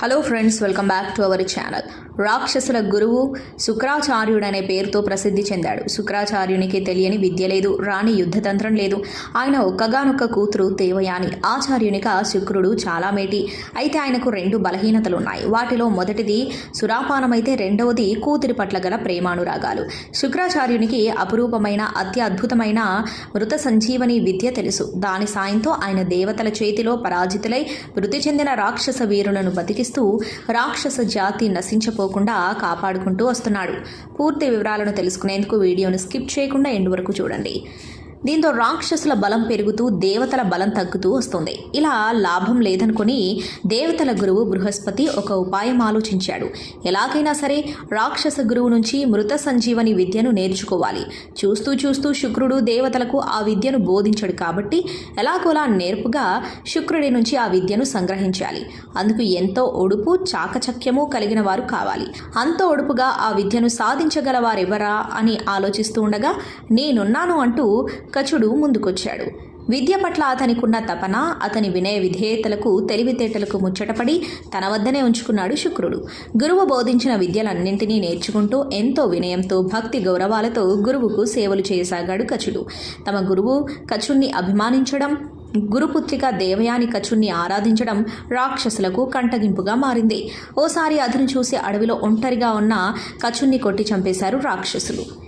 Hello friends welcome back to our channel రాక్షసుల గురువు శుక్రాచార్యుడనే పేరుతో ప్రసిద్ధి చెందాడు. శుక్రాచార్యునికి తెలియని విద్య లేదు రాని యుద్ధతంత్రం లేదు. ఆయన ఒక్కగానొక్క కూతురు దేవయాని. ఆచార్యునిక శుక్రుడు చాలా మేటి. అయితే ఆయనకు రెండు బలహీనతలు ఉన్నాయి వాటిలో మొదటిది సురాపానమైతే రెండవది కూతురి పట్ల గల ప్రేమానురాగాలు. శుక్రాచార్యునికి అపురూపమైన అతి అద్భుతమైన మృత సంజీవని విద్య తెలుసు. దాని సాయంతో ఆయన దేవతల చేతిలో పరాజితులై మృతి చెందిన రాక్షస వీరులను బతికి బతికిస్తూ రాక్షస జాతి నశించపోకుండా కాపాడుకుంటూ వస్తున్నాడు. పూర్తి వివరాలను తెలుసుకునేందుకు వీడియోను స్కిప్ చేయకుండా ఎండు వరకు చూడండి. దీంతో రాక్షసుల బలం పెరుగుతూ దేవతల బలం తగ్గుతూ వస్తుంది. ఇలా లాభం లేదనుకుని దేవతల గురువు బృహస్పతి ఒక ఉపాయం ఆలోచించాడు. ఎలాగైనా సరే రాక్షస గురువు నుంచి మృత సంజీవని విద్యను నేర్చుకోవాలి. చూస్తూ చూస్తూ శుక్రుడు దేవతలకు ఆ విద్యను బోధించడు కాబట్టి ఎలాగోలా నేర్పుగా శుక్రుడి నుంచి ఆ విద్యను సంగ్రహించాలి. అందుకు ఎంతో ఒడుపు చాకచక్యము కలిగిన వారు కావాలి. అంత ఒడుపుగా ఆ విద్యను సాధించగల వారెవరా అని ఆలోచిస్తూ ఉండగా నేనున్నాను అంటూ కచుడు ముందుకొచ్చాడు. విద్య పట్ల అతనికున్న తపన అతని వినయ విధేయతలకు తెలివితేటలకు ముచ్చటపడి తన వద్దనే ఉంచుకున్నాడు శుక్రుడు. గురువు బోధించిన విద్యలన్నింటినీ నేర్చుకుంటూ ఎంతో వినయంతో భక్తి గౌరవాలతో గురువుకు సేవలు చేయసాగాడు కచుడు. తమ గురువు కచుణ్ణి అభిమానించడం గురుపుత్రిక దేవయాని కచుణ్ణి ఆరాధించడం రాక్షసులకు కంటగింపుగా మారింది. ఓసారి అతను చూసి అడవిలో ఒంటరిగా ఉన్న కచుణ్ణి కొట్టి చంపేశారు రాక్షసులు.